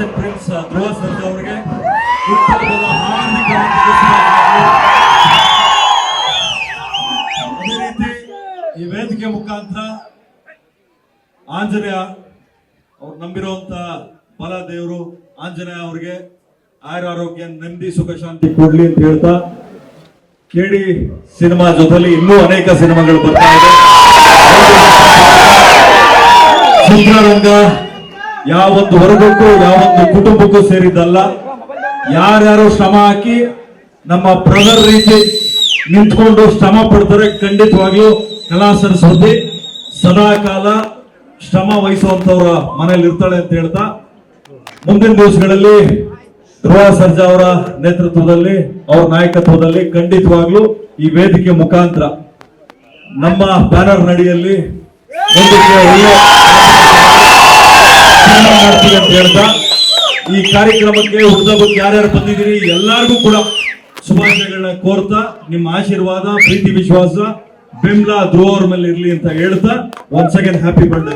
Asian prince Dhruva Sarja ಅವರಿಗೆ ಹುಟ್ಟುಹಬ್ಬದ ಹಾರ್ದಿಕ. ಅದೇ ರೀತಿ ಈ ವೇದಿಕೆ ಮುಖಾಂತರ ಆಂಜನೇಯ ಅವ್ರು ನಂಬಿರುವಂತ ಬಲ ದೇವರು ಆಂಜನೇಯ ಅವರಿಗೆ ಆಯುರ ಆರೋಗ್ಯ ನೆಮ್ಮದಿ ಸುಖ ಶಾಂತಿ ಕೊಡ್ಲಿ ಅಂತ ಹೇಳ್ತಾ. ಕೇಳಿ ಸಿನಿಮಾ ಜೊತೆಲಿ ಇನ್ನೂ ಅನೇಕ ಸಿನಿಮಾಗಳು ಬರ್ತಾ ಇದೆ. ಚಿತ್ರರಂಗ ಯಾವೊಂದು ವರ್ಗಕ್ಕೂ, ಯಾವೊಂದು ಕುಟುಂಬಕ್ಕೂ ಸೇರಿದ್ದಲ್ಲ. ಯಾರ್ಯಾರು ಶ್ರಮ ಹಾಕಿ ನಮ್ಮ ಬ್ರದರ್ ರೀತಿ ನಿಂತ್ಕೊಂಡು ಶ್ರಮ ಪಡ್ತಾರೆ, ಖಂಡಿತವಾಗ್ಲೂ ಕಲಾ ಸರಸ್ವತಿ ಸದಾ ಕಾಲ ಶ್ರಮ ವಹಿಸುವಂತವ್ರ ಮನೇಲಿ ಇರ್ತಾಳೆ ಅಂತ ಹೇಳ್ತಾ, ಮುಂದಿನ ದಿವಸಗಳಲ್ಲಿ ಧ್ರುವ ಸರ್ಜಾ ಅವರ ನೇತೃತ್ವದಲ್ಲಿ, ಅವ್ರ ನಾಯಕತ್ವದಲ್ಲಿ ಖಂಡಿತವಾಗ್ಲೂ ಈ ವೇದಿಕೆ ಮುಖಾಂತರ ನಮ್ಮ ಬ್ಯಾನರ್ ನಡಿಯಲ್ಲಿ ಮುಂದಕ್ಕೆ ಮಾಡ್ತೀವಿ ಅಂತ ಹೇಳ್ತಾ, ಈ ಕಾರ್ಯಕ್ರಮಕ್ಕೆ ಹುಡುಗಕ್ಕೆ ಯಾರ್ಯಾರು ಬಂದಿದ್ದೀರಿ ಎಲ್ಲರಿಗೂ ಕೂಡ ಶುಭಾಶಯಗಳನ್ನ ಕೋರ್ತಾ, ನಿಮ್ಮ ಆಶೀರ್ವಾದ, ಪ್ರೀತಿ, ವಿಶ್ವಾಸ, ಬೆಂಬಲ ಧ್ರುವ ಅವ್ರ ಮೇಲೆ ಇರಲಿ ಅಂತ ಹೇಳ್ತಾ ಒನ್ಸ್ ಅಗೇನ್ ಹ್ಯಾಪಿ ಬರ್ಡೇ